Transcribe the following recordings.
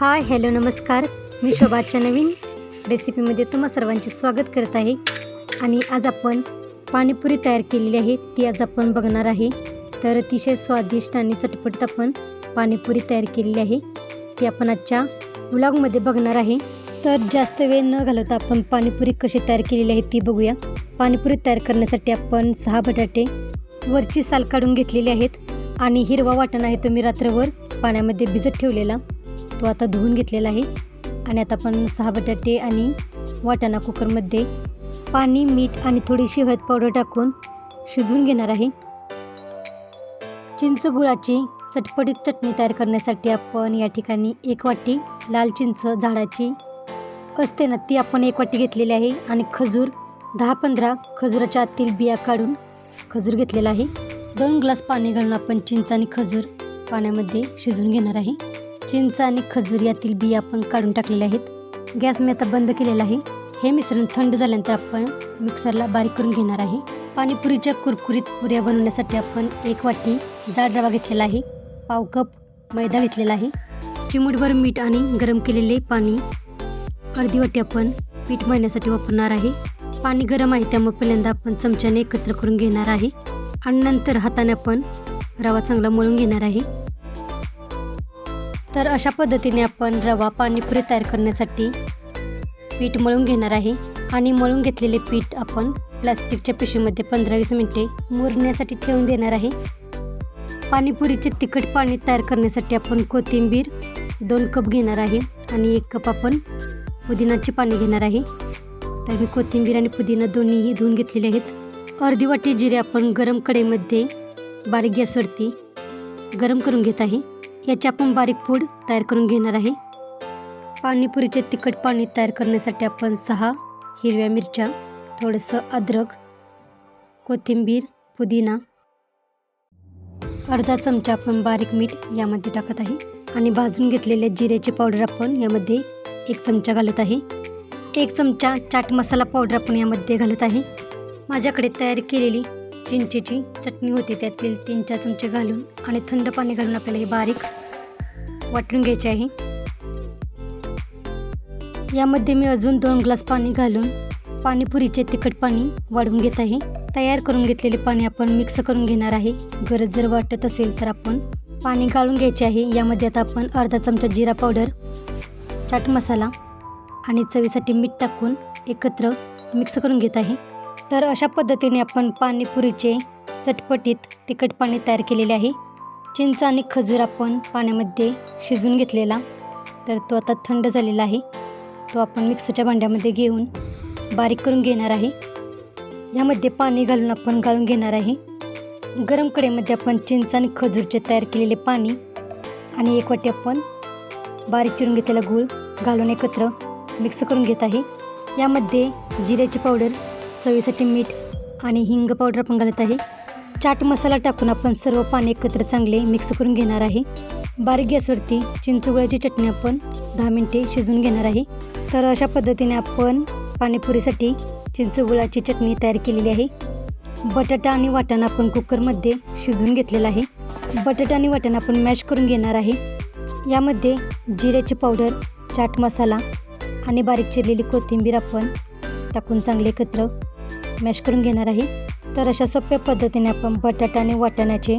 Hi hello नमस्कार. मी शोभाच्या नवीन रेसिपीमध्ये तुम्हा सर्वांचे स्वागत करत आहे. आणि आज आपण पाणीपुरी तयार केलेली आहे. ती आज आपण बघणार आहे. तर अतिशय स्वादिष्ट आणि चटपटीत आपण पाणीपुरी तयार केलेली आहे. ती आपण आजच्या व्लॉगमध्ये बघणार आहे. तर जास्त वेळ न घालवता आपण पाणीपुरी कशी तयार केलेली आहे ती बघूया. पाणीपुरी तयार करण्यासाठी आपण सहा बटाटे वरची साल काढून घेतलेली आहेत. आणि हिरवा वाटण आहे तो मी रात्रभर पाण्यामध्ये भिजत ठेवलेला. तो आता धुवून घेतलेला आहे. आणि आता आपण सहा बटाटे आणि वाटाणा कुकरमध्ये पाणी मीठ आणि थोडीशी हळद पावडर टाकून शिजवून घेणार आहे. चिंच गुळाची चटपटीत चटणी तयार करण्यासाठी आपण या ठिकाणी एक वाटी लाल चिंच झाडाची असते ना ती आपण एक वाटी घेतलेली आहे आणि खजूर दहा पंधरा खजुराच्या आतील बिया काढून खजूर घेतलेला आहे. दोन ग्लास पाणी घालून आपण चिंच आणि खजूर पाण्यामध्ये शिजवून घेणार आहे. चिंच आणि खजूर यातील बिया आपण काढून टाकलेल्या आहेत. गॅस मी आता बंद केलेला आहे. हे मिश्रण थंड झाल्यानंतर आपण मिक्सरला बारीक करून घेणार आहे. पाणीपुरीच्या कुरकुरीत पुऱ्या बनवण्यासाठी आपण एक वाटी जाड रवा घेतलेला आहे. पाव कप मैदा घेतलेला आहे. चिमूटभर मीठ आणि गरम केलेले पाणी अर्धी वाटी आपण पीठ मळण्यासाठी वापरणार आहे. पाणी गरम आहे त्यामुळे पहिल्यांदा आपण चमच्याने एकत्र करून घेणार आहे. आणि नंतर हाताने आपण रवा चांगला मळून घेणार आहे. तर अशा पद्धतीने आपण रवा पाणीपुरी तयार करण्यासाठी पीठ मळून घेणार आहे. आणि मळून घेतलेले पीठ आपण प्लास्टिकच्या पिशवीमध्ये पंधरा वीस मिनटे मुरण्यासाठी ठेवून देणार आहे. पाणीपुरीचे तिखट पाणी तयार करण्यासाठी आपण कोथिंबीर दोन कप घेणार आहे आणि एक कप आपण पुदिनाचे पाणी घेणार आहे. तर मी कोथिंबीर आणि पुदिना दोन्हीही धुवून घेतलेले आहेत. अर्धी वाटी जिरे आपण गरम कढईमध्ये बारीक गॅसवरती गरम करून घेत आहे. याचे आपण बारीक पूड तयार करून घेणार आहे. पाणीपुरीचे तिखट पाणी तयार करण्यासाठी आपण सहा हिरव्या मिरच्या थोडंसं अद्रक कोथिंबीर पुदिना अर्धा चमचा आपण बारीक मीठ यामध्ये टाकत आहे आणि भाजून घेतलेल्या जिऱ्याची पावडर आपण यामध्ये एक चमचा घालत आहे. एक चमचा चाट मसाला पावडर आपण यामध्ये घालत आहे. माझ्याकडे तयार केलेली चिंचेची चटणी होती त्यातील तीन चार चमचे घालून आणि थंड पाणी घालून आपल्याला हे बारीक वाटून घ्यायचे आहे. यामध्ये मी अजून दोन ग्लास पाणी घालून पाणीपुरीचे तिखट पाणी वाढवून घेत आहे. तयार करून घेतलेले पाणी आपण मिक्स करून घेणार आहे. गरज जर वाटत असेल तर आपण पाणी गाळून घ्यायचे आहे. यामध्ये आता आपण अर्धा चमचा जिरा पावडर चाट मसाला आणि चवीसाठी मीठ टाकून एकत्र मिक्स करून घेत आहे. तर अशा पद्धतीने आपण पाणीपुरीचे चटपटीत तिखट पाणी तयार केलेले आहे. चिंच आणि खजूर आपण पाण्यामध्ये शिजवून घेतलेला. तर तो आता थंड झालेला आहे. तो आपण मिक्सरच्या भांड्यामध्ये घेऊन बारीक करून घेणार आहे. यामध्ये पाणी घालून आपण गाळून घेणार आहे. गरम कढईमध्ये आपण चिंच आणि खजूरचे तयार केलेले पाणी आणि एक वाटी आपण बारीक चिरून घेतलेला गूळ घालून एकत्र मिक्स करून घेत आहे. यामध्ये जिऱ्याची पावडर चवीसाठी मीठ आणि हिंग पावडर आपण घालत आहे. चाट मसाला टाकून आपण सर्व पाणी एकत्र चांगले मिक्स करून घेणार आहे. बारीक गॅसवरती चिंचगुळाची चटणी आपण दहा मिनटे शिजवून घेणार आहे. तर अशा पद्धतीने आपण पाणीपुरीसाठी चिंचगुळाची चटणी तयार केलेली आहे. बटाटा आणि वाटाणा आपण कुकरमध्ये शिजवून घेतलेला आहे. बटाटा आणि वाटाणा आपण मॅश करून घेणार आहे. यामध्ये जिऱ्याची पावडर चाट मसाला आणि बारीक चिरलेली कोथिंबीर आपण टाकून चांगले एकत्र मॅश करून घेणार आहे. तर अशा सोप्या पद्धतीने आपण बटाटा आणि वाटाण्याचे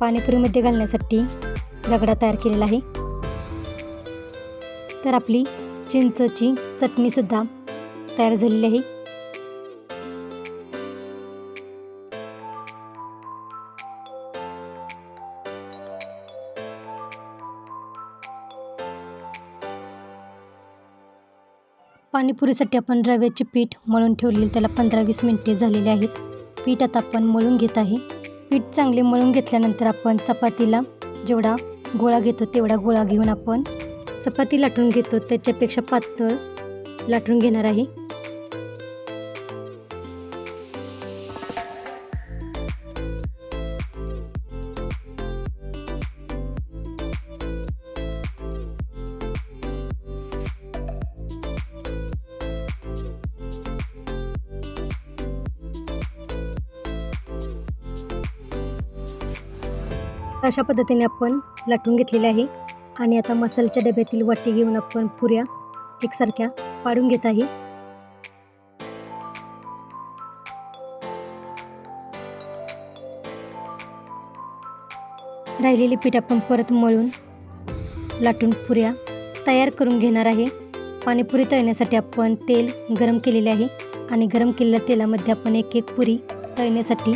पाणीपुरीमध्ये घालण्यासाठी रगडा तयार केलेला आहे. तर आपली चिंचची चटणीसुद्धा तयार झालेली आहे. पाणीपुरीसाठी आपण रव्याचे पीठ मळून ठेवलेले त्याला पंधरा वीस मिनटे झालेले आहेत. पीठ आता आपण मळून घेत आहे. पीठ चांगले मळून घेतल्यानंतर आपण चपातीला जेवढा गोळा घेतो तेवढा गोळा घेऊन आपण चपाती लाटून घेतो. त्याच्यापेक्षा पातळ लाटून घेणार आहे. अशा पद्धतीने आपण लाटून घेतलेले आहे. आणि आता मसाल्याच्या डब्यातील वाटी घेऊन आपण पुऱ्या एकसारख्या पाडून घेत आहे. राहिलेली पीठ आपण परत मळून लाटून पुऱ्या तयार करून घेणार आहे. पाणीपुरी तळण्यासाठी आपण तेल गरम केलेले आहे. आणि गरम केलेल्या तेलामध्ये आपण एक एक पुरी तळण्यासाठी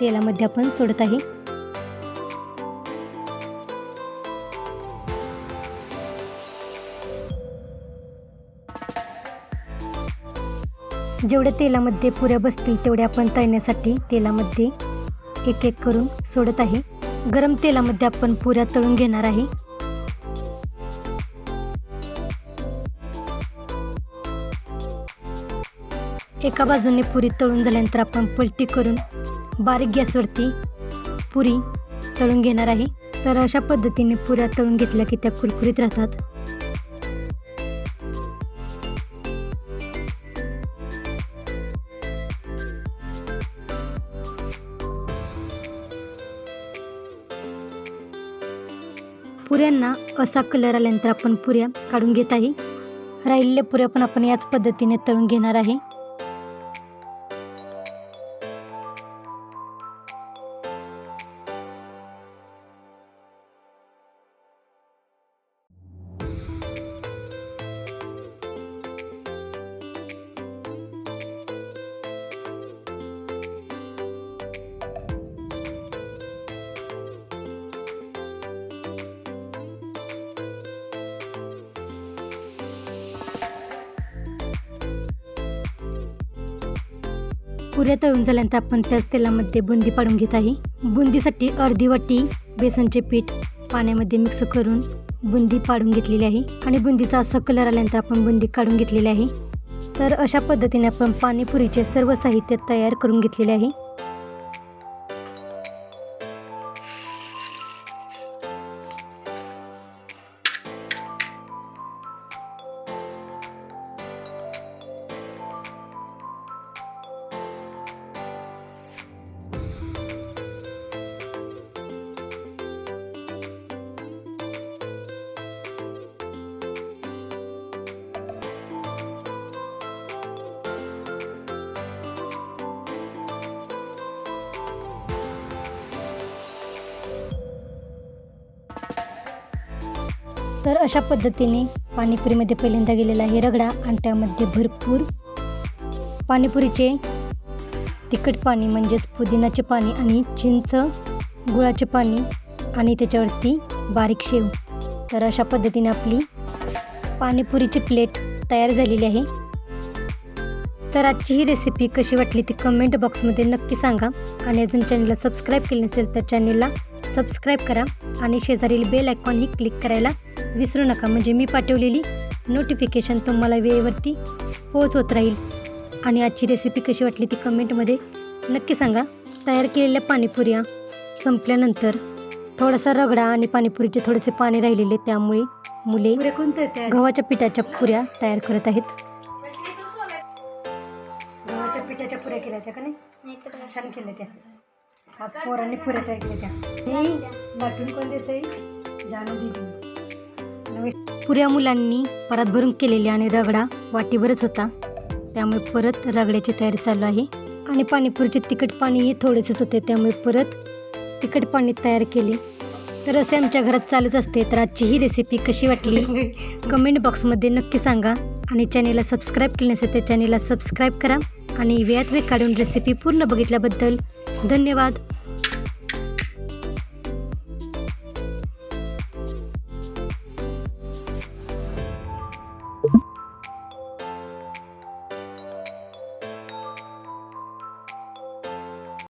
तेलामध्ये आपण सोडत आहे. जेवढ्या तेलामध्ये पुऱ्या बसतील तेवढ्या आपण तळण्यासाठी तेलामध्ये एक एक करून सोडत आहे. गरम तेलामध्ये आपण पुऱ्या तळून घेणार आहे. एका बाजूने पुरी तळून झाल्यानंतर आपण पलटी करून बारीक गॅसवरती पुरी तळून घेणार आहे. तर अशा पद्धतीने पुऱ्या तळून घेतल्या की त्या कुरकुरीत राहतात. पुऱ्यांना असा कलर आल्यानंतर आपण पुऱ्या काढून घेत आहे. राहिलेल्या पुऱ्या पण आपण याच पद्धतीने तळून घेणार आहे. पुऱ्या तळून झाल्यानंतर आपण त्याच तेलामध्ये बुंदी पाडून घेत आहे. बुंदीसाठी अर्धी वाटी बेसनचे पीठ पाण्यामध्ये मिक्स करून बुंदी पाडून घेतलेली आहे आणि बुंदीचा असा कलर आल्यानंतर आपण बुंदी काढून घेतलेली आहे. तर अशा पद्धतीने आपण पाणीपुरीचे सर्व साहित्य तयार करून घेतलेले आहे. तर अशा पद्धतीने पाणीपुरीमध्ये पहिल्यांदा गेलेला आहे रगडा आणि त्यामध्ये भरपूर पाणीपुरीचे तिखट पाणी म्हणजेच पुदिनाचे पाणी आणि चिंच गुळाचे पाणी आणि त्याच्यावरती बारीक शेव. तर अशा पद्धतीने आपली पाणीपुरीची प्लेट तयार झालेली आहे. तर आजची ही रेसिपी कशी वाटली ती कमेंट बॉक्समध्ये नक्की सांगा आणि अजून चॅनलला सबस्क्राईब केले नसेल तर चॅनलला सबस्क्राईब करा आणि शेजारील बेल आयकॉनही क्लिक करायला विसरू नका. म्हणजे मी पाठवलेली नोटिफिकेशन तुम्हाला वेळेवरती पोहोचवत राहील. आणि आजची रेसिपी कशी वाटली ती कमेंटमध्ये नक्की सांगा. तयार केलेल्या पाणीपुऱ्या संपल्यानंतर थोडासा रगडा आणि पाणीपुरीचे थोडेसे पाणी राहिलेले. त्यामुळे मुले गव्हाच्या पिठाच्या पुऱ्या तयार करत आहेत. गव्हाच्या पिठाच्या पुऱ्या केल्या त्या का नाही? छान केल्या त्या. आज पोरांनी पुऱ्या तयार केल्या त्या. हे वाटून कोण देते जानू दिली पुऱ्या मुलांनी परत भरून केलेली आणि रगडा वाटीवरच होता. त्यामुळे परत रगड्याची तयारी चालू आहे. आणि पाणीपुरीचे तिखट पाणीही थोडेसेच होते. त्यामुळे परत तिखट पाणी तयार केले. तर असे आमच्या घरात चालूच असते. तर आजची ही रेसिपी कशी वाटली? कमेंट बॉक्समध्ये नक्की सांगा. आणि चॅनेलला सबस्क्राईब केले नसेल तर चॅनेलला सबस्क्राईब करा. आणि वेळात वेळ काढून रेसिपी पूर्ण बघितल्याबद्दल धन्यवाद.